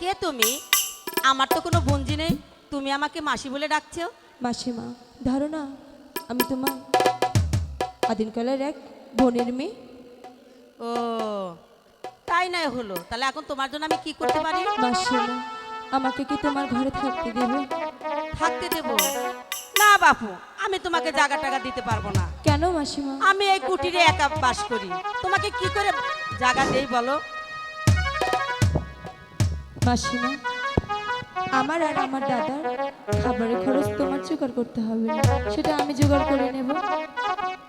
কে তুমি? আমার তো কোনো বঞ্জি নেই। তুমি আমাকে মাসি বলে ডাকছো মাসিমা ধরো না আমি তোমার আদিনকালের এক বোনের মেয়ে। ও তাই নয় হলো। তাহলে এখন তোমার জন্য আমি কি করতে পারি? মাসিমা আমাকে কি তোমার ঘরে থাকতে দেবে? থাকতে দেব। না বাপু আমি তোমাকে জায়গা টাকা দিতে পারব না। কেন মাসিমা? আমি এই কুটিরে একা বাস করি। তোমাকে কি করে জায়গা দেই বলো? মাসিমা আমার আর আমার দাদার খাবারের খরচ তোমার জোগাড় করতে হবে। সেটা আমি জোগাড় করে নেব।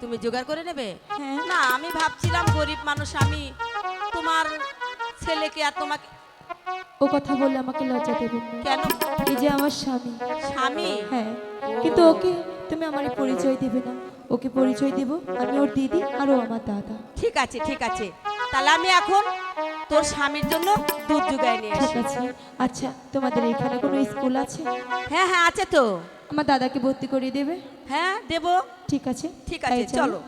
তুমি জোগাড় করে নেবে? হ্যাঁ। না আমি ভাবছিলাম গরিব মানুষ আমি তোমার ছেলেকে আর তোমাকে ও কথা বলে আমাকে লজ্জা দেবে কেন? এই যে আমার স্বামী। স্বামী? হ্যাঁ। কিন্তু ওকে তুমি আমার পরিচয় দেবে না। ওকে পরিচয় দেব। আমি ওর দিদি আর ও আমার দাদা। ঠিক আছে ঠিক আছে। তাহলে আমি এখন তোর স্বামীর জন্য দুধ জোগায় নিয়ে ঠিক আসি আছে। আচ্ছা তোমাদের এখানে কোনো স্কুল আছে? হ্যাঁ হ্যাঁ আছে তো। আমার দাদাকে ভর্তি করিয়ে দেবে? হ্যাঁ দেব। ঠিক আছে। ঠিক তাই আছে চলো।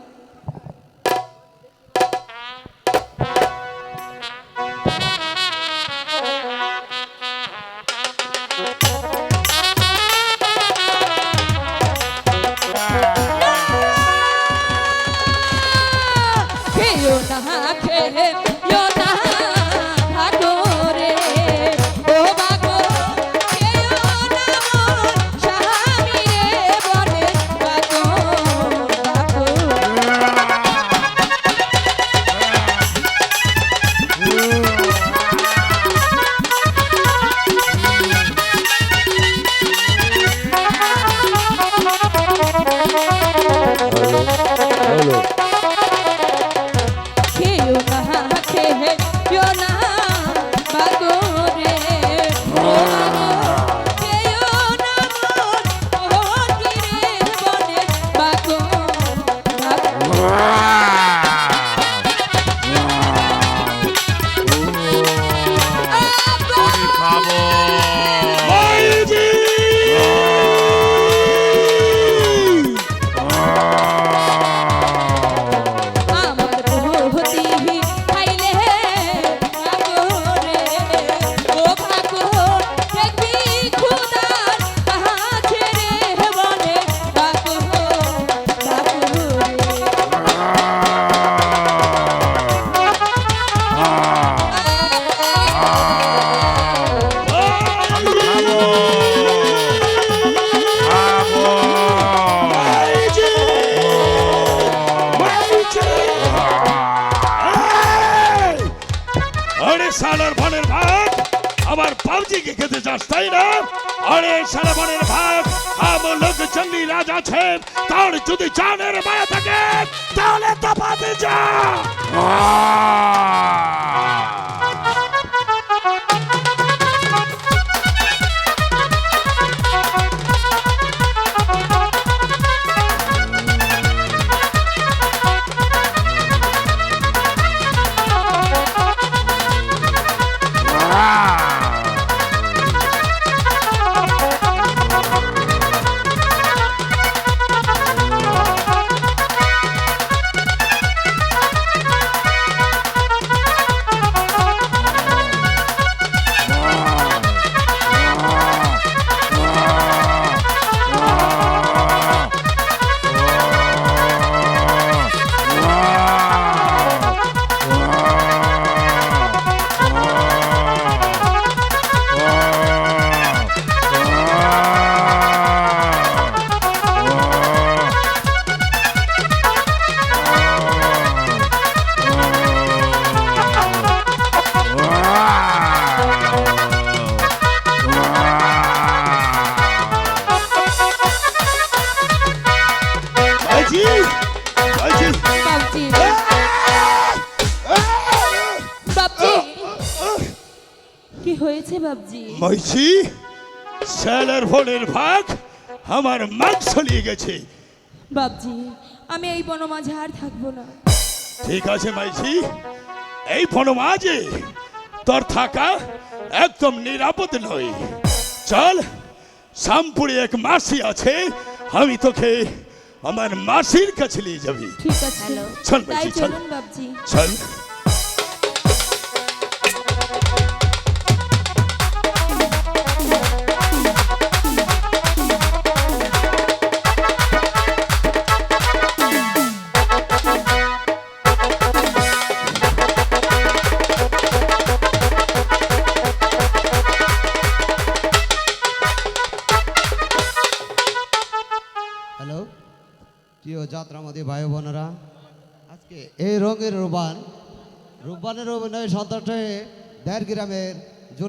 না খেয়েও আরে সালার ভানের ভাগ আবার পাবজিকে খেতে চাস, তাই না? আরে সালা ভানের ভাগ আমার লোক চন্ডী রাজ আছেন, তার যদি জানের মায়া থাকে, তাহলে তফাতে যা। হয়েছে বাবজি মাইজি ছেলের বোনের ভাগ আমার মাছ নিয়ে গেছে। বাবজি আমি এই বনমাঝে আর থাকব না। ঠিক আছে মাইছি এই বনমাঝে তোর থাকা একদম নিরাপদ নয়। চল শামপুরে এক মাসি আছে আমি তোকে আমার মাসির কাছে নিয়ে যাবি। ঠিক আছে। চল চল। বাবজি চল। প্রিয় যাত্রামতী ভাই বোনেরা আজকে এই রঙের রোবান রূপানের অভিনয় সন্তাটে দেড় গ্রামের